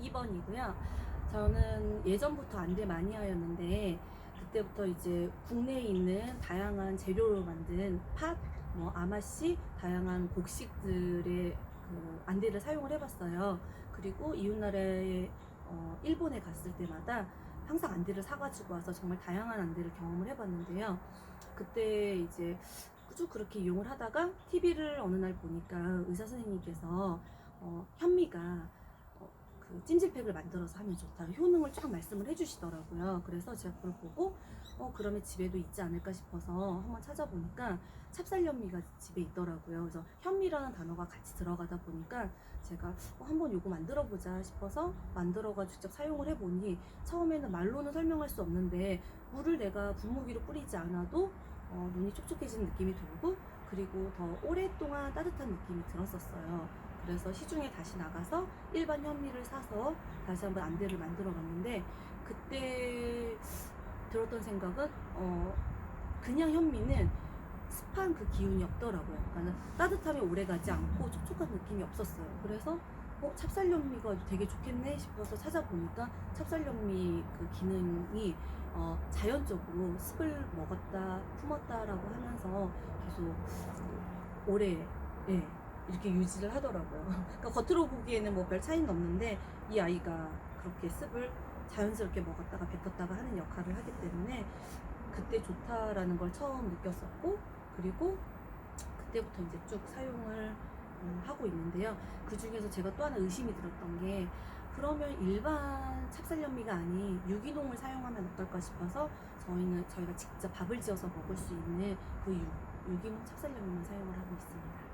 2번이고요. 저는 예전부터 안대 마니아였는데 그때부터 이제 국내에 있는 다양한 재료로 만든 팥, 뭐 아마씨, 다양한 곡식들의 그 안대를 사용을 해봤어요. 그리고 이웃나라에 어, 일본에 갔을 때마다 항상 안대를 사가지고 와서 정말 다양한 안대를 경험을 해봤는데요. 그때 이제 쭉 그렇게 이용을 하다가 TV를 어느 날 보니까 의사 선생님께서 어, 현미가 어, 그 찜질팩을 만들어서 하면 좋다 효능을 쫙 말씀을 해주시더라고요. 그래서 제가 그걸 보고 어 그러면 집에도 있지 않을까 싶어서 한번 찾아보니까 찹쌀 현미가 집에 있더라고요. 그래서 현미라는 단어가 같이 들어가다 보니까 제가 어, 한번 요거 만들어 보자 싶어서 만들어가지고 직접 사용을 해보니 처음에는 말로는 설명할 수 없는데 물을 내가 분무기로 뿌리지 않아도 어, 눈이 촉촉해지는 느낌이 들고 그리고 더 오랫동안 따뜻한 느낌이 들었었어요. 그래서 시중에 다시 나가서 일반 현미를 사서 다시 한번 안대를 만들어 봤는데 그때 들었던 생각은 어 그냥 현미는 습한 그 기운이 없더라고요. 그러니까 따뜻함이 오래 가지 않고 촉촉한 느낌이 없었어요. 그래서 어, 찹쌀현미가 되게 좋겠네 싶어서 찾아보니까 찹쌀현미 그 기능이 어, 자연적으로 습을 먹었다 품었다라고 하면서 계속 오래 예, 이렇게 유지를 하더라고요. 그러니까 겉으로 보기에는 뭐 별 차이는 없는데 이 아이가 그렇게 습을 자연스럽게 먹었다가 뱉었다가 하는 역할을 하기 때문에 그때 좋다라는 걸 처음 느꼈었고 그리고 그때부터 이제 쭉 사용을 음, 하고 있는데요. 그 중에서 제가 또 하나 의심이 들었던 게 그러면 일반 찹쌀현미가 아닌 유기농을 사용하면 어떨까 싶어서 저희는 저희가 직접 밥을 지어서 먹을 수 있는 그 유, 유기농 찹쌀현미만 사용을 하고 있습니다.